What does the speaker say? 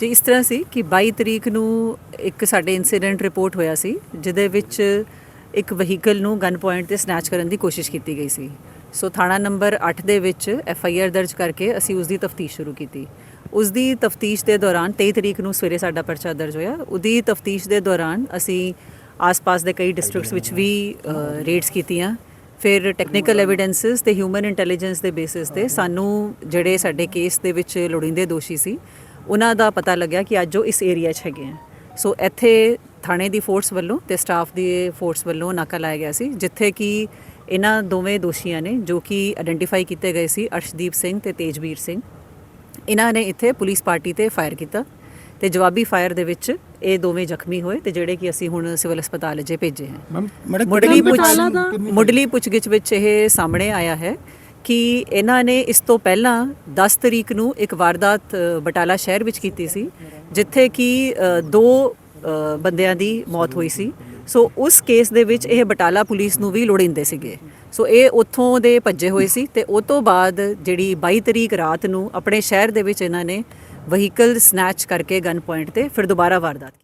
ਜੀ, ਇਸ ਤਰ੍ਹਾਂ ਸੀ ਕਿ 22 ਤਰੀਕ ਨੂੰ ਇੱਕ ਸਾਡੇ ਇਨਸੀਡੈਂਟ ਰਿਪੋਰਟ ਹੋਇਆ ਸੀ, ਜਿਹਦੇ ਵਿੱਚ ਇੱਕ ਵਹੀਕਲ ਨੂੰ ਗਨ ਪੁਆਇੰਟ ਤੇ ਸਨੈਚ ਕਰਨ ਦੀ ਕੋਸ਼ਿਸ਼ ਕੀਤੀ ਗਈ ਸੀ। ਸੋ ਥਾਣਾ ਨੰਬਰ 8 ਦੇ ਵਿੱਚ ਐਫ ਆਈ ਆਰ ਦਰਜ ਕਰਕੇ ਅਸੀਂ ਉਸ ਦੀ ਤਫਤੀਸ਼ ਸ਼ੁਰੂ ਕੀਤੀ। ਉਸ ਦੀ ਤਫਤੀਸ਼ ਦੇ ਦੌਰਾਨ 23 ਤਰੀਕ ਨੂੰ ਸਵੇਰੇ ਸਾਡਾ ਪਰਚਾ ਦਰਜ ਹੋਇਆ। ਉਹਦੀ ਤਫਤੀਸ਼ ਦੇ ਦੌਰਾਨ ਅਸੀਂ ਆਸ-ਪਾਸ ਦੇ ਕਈ ਡਿਸਟ੍ਰਿਕਟਸ ਵਿੱਚ ਵੀ ਰੇਡਸ ਕੀਤੀਆਂ। ਫਿਰ ਟੈਕਨੀਕਲ ਐਵੀਡੈਂਸਸ ਤੇ ਹਿਊਮਨ ਇੰਟੈਲੀਜੈਂਸ ਦੇ ਬੇਸਿਸ ਤੇ ਸਾਨੂੰ ਜਿਹੜੇ ਸਾਡੇ ਕੇਸ ਦੇ ਵਿੱਚ ਲੋੜੀਂਦੇ ਦੋਸ਼ੀ ਸੀ ਉਹਨਾਂ ਦਾ ਪਤਾ ਲੱਗਿਆ ਕਿ ਅੱਜ ਉਹ ਇਸ ਏਰੀਆ 'ਚ ਹੈਗੇ ਆ। ਸੋ ਇੱਥੇ ਥਾਣੇ ਦੀ ਫੋਰਸ ਵੱਲੋਂ ਤੇ ਸਟਾਫ ਦੀ ਫੋਰਸ ਵੱਲੋਂ ਨਾਕਾ ਲਾਇਆ ਗਿਆ ਸੀ ਜਿੱਥੇ ਕਿ ਇਹਨਾਂ ਦੋਵੇਂ ਦੋਸ਼ੀਆਂ ਨੇ ਜੋ ਕਿ ਆਇਡੈਂਟੀਫਾਈ ਕੀਤੇ ਗਏ ਸੀ ਅਰਸ਼ਦੀਪ ਸਿੰਘ ਤੇ ਤੇਜਵੀਰ ਸਿੰਘ। ਇਹਨਾਂ ਨੇ ਇੱਥੇ ਪੁਲਿਸ ਪਾਰਟੀ ਤੇ ਫਾਇਰ ਕੀਤਾ ਤੇ ਜਵਾਬੀ ਫਾਇਰ ਦੇ ਵਿੱਚ ਇਹ ਦੋਵੇਂ ਜ਼ਖਮੀ ਹੋਏ ਤੇ ਜਿਹੜੇ ਕਿ ਅਸੀਂ ਹੁਣ ਸਿਵਲ ਹਸਪਤਾਲ ਅਜੇ ਭੇਜੇ ਹਨ ਮੁੱਢਲੀ ਪੁੱਛ ਮੁੱਢਲੀ ਪੁੱਛਗਿੱਛ ਵਿੱਚ ਇਹ ਸਾਹਮਣੇ ਆਇਆ ਹੈ ਕਿ ਇਹਨਾਂ ਨੇ ਇਸ ਤੋਂ ਪਹਿਲਾਂ 10 ਤਰੀਕ ਨੂੰ ਇੱਕ ਵਾਰਦਾਤ ਬਟਾਲਾ ਸ਼ਹਿਰ ਵਿੱਚ ਕੀਤੀ ਸੀ, ਜਿੱਥੇ ਕਿ ਦੋ ਬੰਦਿਆਂ ਦੀ ਮੌਤ ਹੋਈ ਸੀ। ਸੋ ਉਸ ਕੇਸ ਦੇ ਵਿੱਚ ਇਹ ਬਟਾਲਾ ਪੁਲਿਸ ਨੂੰ ਵੀ ਲੋੜਿੰਦੇ ਸੀਗੇ। ਸੋ ਇਹ ਉੱਥੋਂ ਦੇ ਭੱਜੇ ਹੋਏ ਸੀ ਤੇ ਉਸ ਤੋਂ ਬਾਅਦ ਜਿਹੜੀ 22 ਤਰੀਕ ਰਾਤ ਨੂੰ ਆਪਣੇ ਸ਼ਹਿਰ ਦੇ ਵਿੱਚ ਇਹਨਾਂ ਨੇ ਵਹੀਕਲ ਸਨੈਚ ਕਰਕੇ ਗਨ ਪੁਆਇੰਟ ਤੇ ਫਿਰ ਦੁਬਾਰਾ ਵਾਰਦਾਤ ਕੀਤੀ